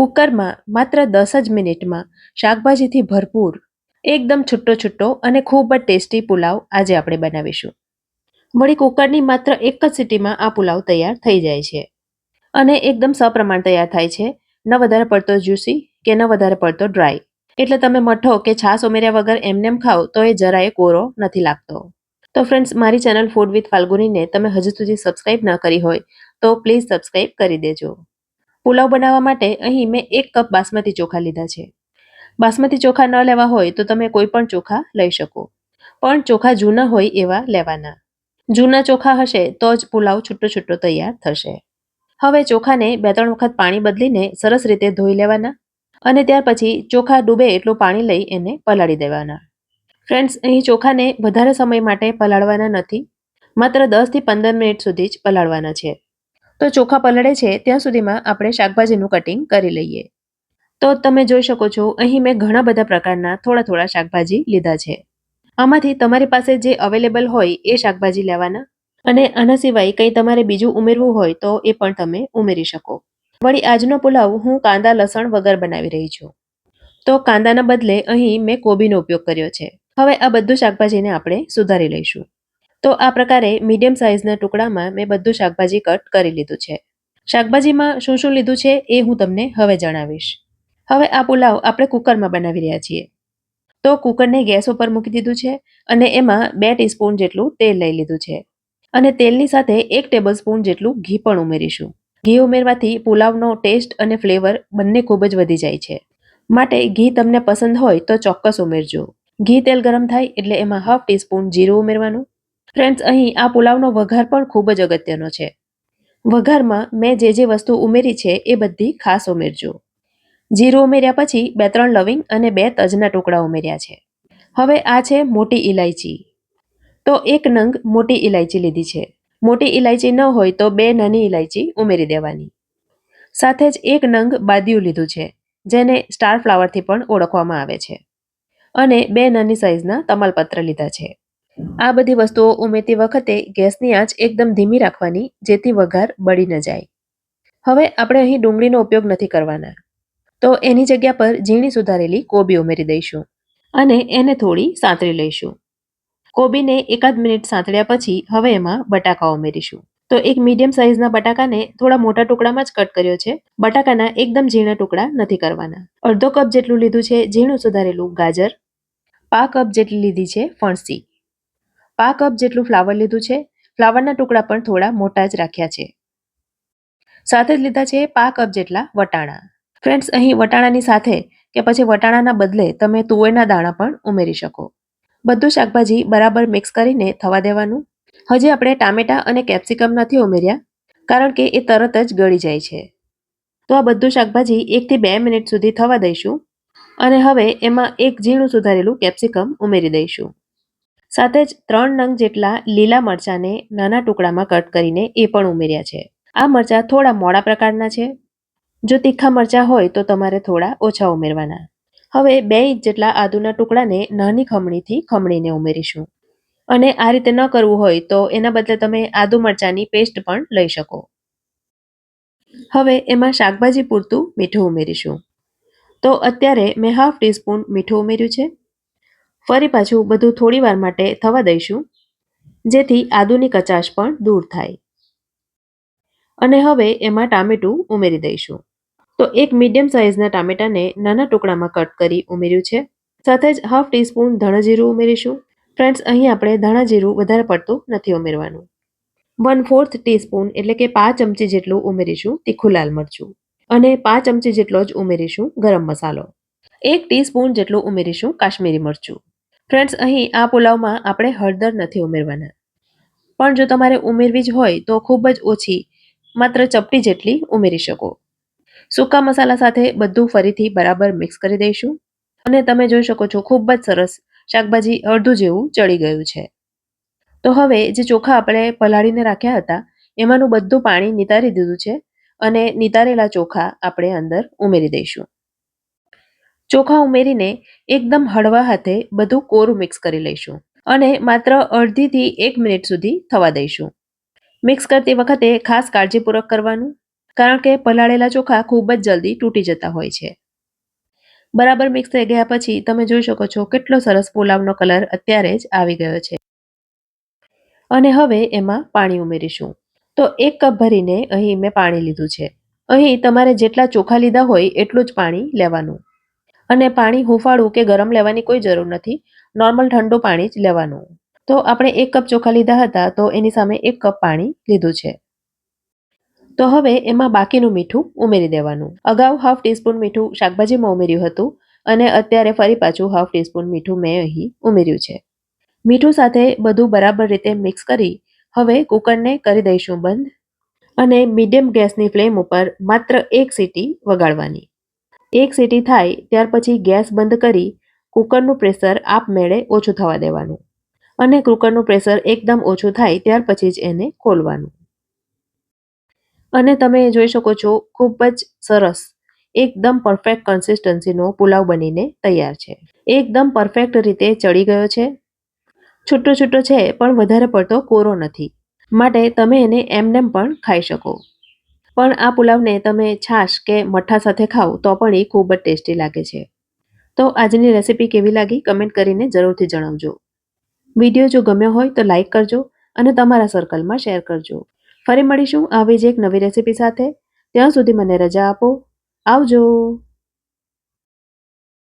કુકરમાં માત્ર દસ જ મિનિટમાં શાકભાજીથી ભરપૂર, એકદમ છુટ્ટો છુટ્ટો અને ખૂબ જ ટેસ્ટી પુલાવ આજે આપણે બનાવીશું. વળી કુકરની માત્ર એક જ સિટીમાં આ પુલાવ તૈયાર થઈ જાય છે. અને એકદમ સપ્રમાણ તૈયાર થાય છે. ન વધારે પડતો જ્યુસી કે ન વધારે પડતો ડ્રાય. એટલે તમે મઠો કે છાશ ઉમેર્યા વગર એમનેમ ખાઓ તો એ જરાય કોરો નથી લાગતો. તો ફ્રેન્ડ્સ મારી ચેનલ ફૂડ વિથ ફાલ્ગુનીને તમે હજુ સુધી સબસ્ક્રાઇબ ન કરી હોય તો પ્લીઝ સબસ્ક્રાઇબ કરી દેજો. પુલાવ બનાવવા માટે અહીં મેં એક કપ બાસમતી ચોખા લીધા છે. બાસમતી ચોખા ન લેવા હોય તો તમે કોઈ પણ ચોખા લઈ શકો. પણ ચોખા જૂના હોય એવા લેવાના. જૂના ચોખા હશે તો જ પુલાવ છૂટો છૂટો તૈયાર થશે. હવે ચોખાને બે ત્રણ વખત પાણી બદલીને સરસ રીતે ધોઈ લેવાના અને ત્યાર પછી ચોખા ડૂબે એટલું પાણી લઈ એને પલાળી દેવાના. ફ્રેન્ડ્સ, અહીં ચોખાને વધારે સમય માટે પલાળવાના નથી. માત્ર દસથી પંદર મિનિટ સુધી જ પલાળવાના છે. તો ચોખા પલળે છે, ત્યાં સુધીમાં આપણે શાકભાજીનું કટિંગ કરી લઈએ. તો તમે જોઈ શકો છો, અહીં મેં ઘણા બધા પ્રકારના થોડા થોડા શાકભાજી લીધા છે. આમાંથી તમારી પાસે જે અવેલેબલ હોય એ શાકભાજી લેવાના અને આના સિવાય કંઈ તમારે બીજું ઉમેરવું હોય તો એ પણ તમે ઉમેરી શકો. વળી આજનો પુલાવ હું કાંદા, લસણ વગર બનાવી રહી છું. તો કાંદાના બદલે અહીં મેં કોબીનો ઉપયોગ કર્યો છે. હવે આ બધું શાકભાજીને આપણે સુધારી લઈશું. તો આ પ્રકારે મીડિયમ સાઇઝના ટુકડામાં મેં બધું શાકભાજી કટ કરી લીધું છે. શાકભાજીમાં શું શું લીધું છે એ હું તમને હવે જણાવીશ. હવે આ પુલાવ આપણે કુકરમાં બનાવી રહ્યા છીએ. તો કુકરને ગેસ ઉપર મૂકી દીધું છે અને એમાં બે ટીસ્પૂન જેટલું તેલ લઈ લીધું છે. અને તેલની સાથે એક ટેબલ સ્પૂન જેટલું ઘી પણ ઉમેરીશું. ઘી ઉમેરવાથી પુલાવનો ટેસ્ટ અને ફ્લેવર બંને ખૂબ જ વધી જાય છે. માટે ઘી તમને પસંદ હોય તો ચોક્કસ ઉમેરજો. ઘી તેલ ગરમ થાય એટલે એમાં હાફ ટીસ્પૂન જીરું ઉમેરવાનું. ફ્રેન્ડ્સ, અહીં આ પુલાવનો વઘાર પણ ખૂબ જ અગત્યનો છે. વઘારમાં મેં જે જે વસ્તુ ઉમેરી છે એ બધી ખાસ ઉમેરજો. જીરું ઉમેર્યા પછી બે ત્રણ લવિંગ અને બે તજના ટુકડા ઉમેર્યા છે. હવે આ છે મોટી ઇલાયચી તો એક નંગ મોટી ઇલાયચી લીધી છે. મોટી ઇલાયચી ન હોય તો બે નાની ઇલાયચી ઉમેરી દેવાની. સાથે જ એક નંગ બાદિયું લીધું છે, જેને સ્ટાર ફ્લાવરથી પણ ઓળખવામાં આવે છે. અને બે નાની સાઇઝના તમાલપત્ર લીધા છે. આ બધી વસ્તુઓ ઉમેરતી વખતે ગેસની આંચ એકદમ ધીમી રાખવાની, જેથી વઘાર બળી ન જાય. હવે આપણે અહીં ડુંગળીનો ઉપયોગ નથી કરવાના. તો એની જગ્યા પર ઝીણી સુધારેલી કોબી ઉમેરી દઈશું અને એને થોડી સાંતળી લઈશું. કોબીને એકાદ મિનિટ સાંતળ્યા પછી હવે એમાં બટાકા ઉમેરીશું. તો એક મીડિયમ સાઇઝના બટાકાને થોડા મોટા ટુકડામાં જ કટ કર્યો છે. બટાકાના એકદમ ઝીણા ટુકડા નથી કરવાના. અડધો કપ જેટલું લીધું છે ઝીણું સુધારેલું ગાજર. પા કપ જેટલી લીધી છે ફણસી. પા કપ જેટલું ફ્લાવર લીધું છે ફ્લાવરના ટુકડા પણ થોડા મોટા જ રાખ્યા છે. સાથે જ લીધા છે પા કપ જેટલા વટાણા. ફ્રેન્ડ્સ અહીં વટાણાની સાથે કે પછી વટાણાના બદલે તમે તુવેરના દાણા પણ ઉમેરી શકો. બધું શાકભાજી બરાબર મિક્સ કરીને થવા દેવાનું. હજી આપણે ટામેટા અને કેપ્સિકમ નથી ઉમેર્યા, કારણ કે એ તરત જ ગળી જાય છે. તો આ બધું શાકભાજી એકથી બે મિનિટ સુધી થવા દઈશું અને હવે એમાં એક ઝીણું સુધારેલું કેપ્સિકમ ઉમેરી દઈશું. સાથે જ ત્રણ નંગ જેટલા લીલા મરચાંને નાના ટુકડામાં કટ કરીને એ પણ ઉમેર્યા છે. આ મરચાં થોડા મોડા પ્રકારના છે. જો તીખા મરચાં હોય તો તમારે થોડા ઓછા ઉમેરવાના. હવે બે ઇંચ જેટલા આદુના ટુકડાને નાની ખમણીથી ખમણીને ઉમેરીશું. અને આ રીતે ન કરવું હોય તો એના બદલે તમે આદુ મરચાંની પેસ્ટ પણ લઈ શકો. હવે એમાં શાકભાજી પૂરતું મીઠું ઉમેરીશું. તો અત્યારે મેં હાફ ટીસ્પૂન મીઠું ઉમેર્યું છે. ફરી પાછું બધું થોડી વાર માટે થવા દઈશું, જેથી આદુની કચાશ પણ દૂર થાય. અને હવે એમાં ટામેટું ઉમેરી દઈશું. તો એક મીડિયમ સાઇઝના ટામેટાને નાના ટુકડામાં કટ કરી ઉમેર્યું છે. સાથે જ હાફ ટીસ્પૂન ધાણા જીરું ઉમેરીશું. ફ્રેન્ડ્સ, અહીં આપણે ધણાજીરું વધારે પડતું નથી ઉમેરવાનું. વન ફોર્થ ટીસ્પૂન એટલે કે પાંચ ચમચી જેટલું ઉમેરીશું તીખું લાલ મરચું. અને પાંચ ચમચી જેટલો જ ઉમેરીશું ગરમ મસાલો. એક ટીસ્પૂન જેટલું ઉમેરીશું કાશ્મીરી મરચું. ફ્રેન્ડ્સ અહીં આ પુલાવમાં આપણે હળદર નથી ઉમેરવાના. પણ જો તમારે ઉમેરવી જ હોય તો ખૂબ જ ઓછી માત્ર ચપટી જેટલી ઉમેરી શકો. સૂકા મસાલા સાથે બધું ફરીથી બરાબર મિક્સ કરી દઈશું. અને તમે જોઈ શકો છો, ખૂબ જ સરસ શાકભાજી અડધું જેવું ચડી ગયું છે. તો હવે જે ચોખા આપણે પલાળીને રાખ્યા હતા, એમાંનું બધું પાણી નિતારી દીધું છે અને નિતારેલા ચોખા આપણે અંદર ઉમેરી દઈશું. ચોખા ઉમેરીને એકદમ હળવા હાથે બધું કોરું મિક્સ કરી લઈશું અને માત્ર અડધીથી એક મિનિટ સુધી થવા દઈશું. મિક્સ કરતી વખતે ખાસ કાળજીપૂર્વક કરવાનું, કારણ કે પલાળેલા ચોખા ખૂબ જ જલ્દી તૂટી જતા હોય છે. બરાબર મિક્સ થઈ ગયા પછી તમે જોઈ શકો છો કેટલો સરસ પુલાવનો કલર અત્યારે જ આવી ગયો છે. અને હવે એમાં પાણી ઉમેરીશું. તો એક કપ ભરીને અહીં મેં પાણી લીધું છે. અહીં તમારે જેટલા ચોખા લીધા હોય એટલું જ પાણી લેવાનું. અને પાણી હુંફાળું કે ગરમ લેવાની કોઈ જરૂર નથી. નોર્મલ ઠંડુ પાણી જ લેવાનું. તો આપણે એક કપ ચોખા લીધા હતા, તો એની સામે એક કપ પાણી લીધું છે. તો હવે એમાં બાકીનું મીઠું ઉમેરી દેવાનું. અગાઉ હાફ ટીસ્પૂન મીઠું શાકભાજીમાં ઉમેર્યું હતું અને અત્યારે ફરી પાછું હાફ ટીસ્પૂન મીઠું મેં અહીં ઉમેર્યું છે. મીઠું સાથે બધું બરાબર રીતે મિક્સ કરી હવે કુકરને કરી દઈશું બંધ અને મીડિયમ ગેસની ફ્લેમ ઉપર માત્ર એક સીટી વગાડવાની. એક સીટી થાય ત્યાર પછી ગેસ બંધ કરી કુકરનું પ્રેશર આપમેળે ઓછું થવા દેવાનું અને કુકરનું પ્રેશર એકદમ ઓછું થાય ત્યાર પછી જ એને ખોલવાનું. અને તમે જોઈ શકો છો, ખૂબ જ સરસ, એકદમ પરફેક્ટ કન્સિસ્ટન્સીનો પુલાવ બનીને તૈયાર છે. એકદમ પરફેક્ટ રીતે ચડી ગયો છે. છૂટો છૂટો છે, પણ વધારે પડતો કોરો નથી. માટે તમે એને એમનેમ પણ ખાઈ શકો. પણ આ પુલાવને તમે છાશ કે મઠ્ઠા સાથે ખાઓ તો પણ એ ખૂબ જ ટેસ્ટી લાગે છે. તો આજની રેસિપી કેવી લાગી કમેન્ટ કરીને જરૂરથી જણાવજો. વીડિયો જો ગમ્યો હોય તો લાઈક કરજો અને તમારા સર્કલમાં શેર કરજો. ફરી મળીશું આવી જ એક નવી રેસિપી સાથે. ત્યાં સુધી મને રજા આપો. આવજો.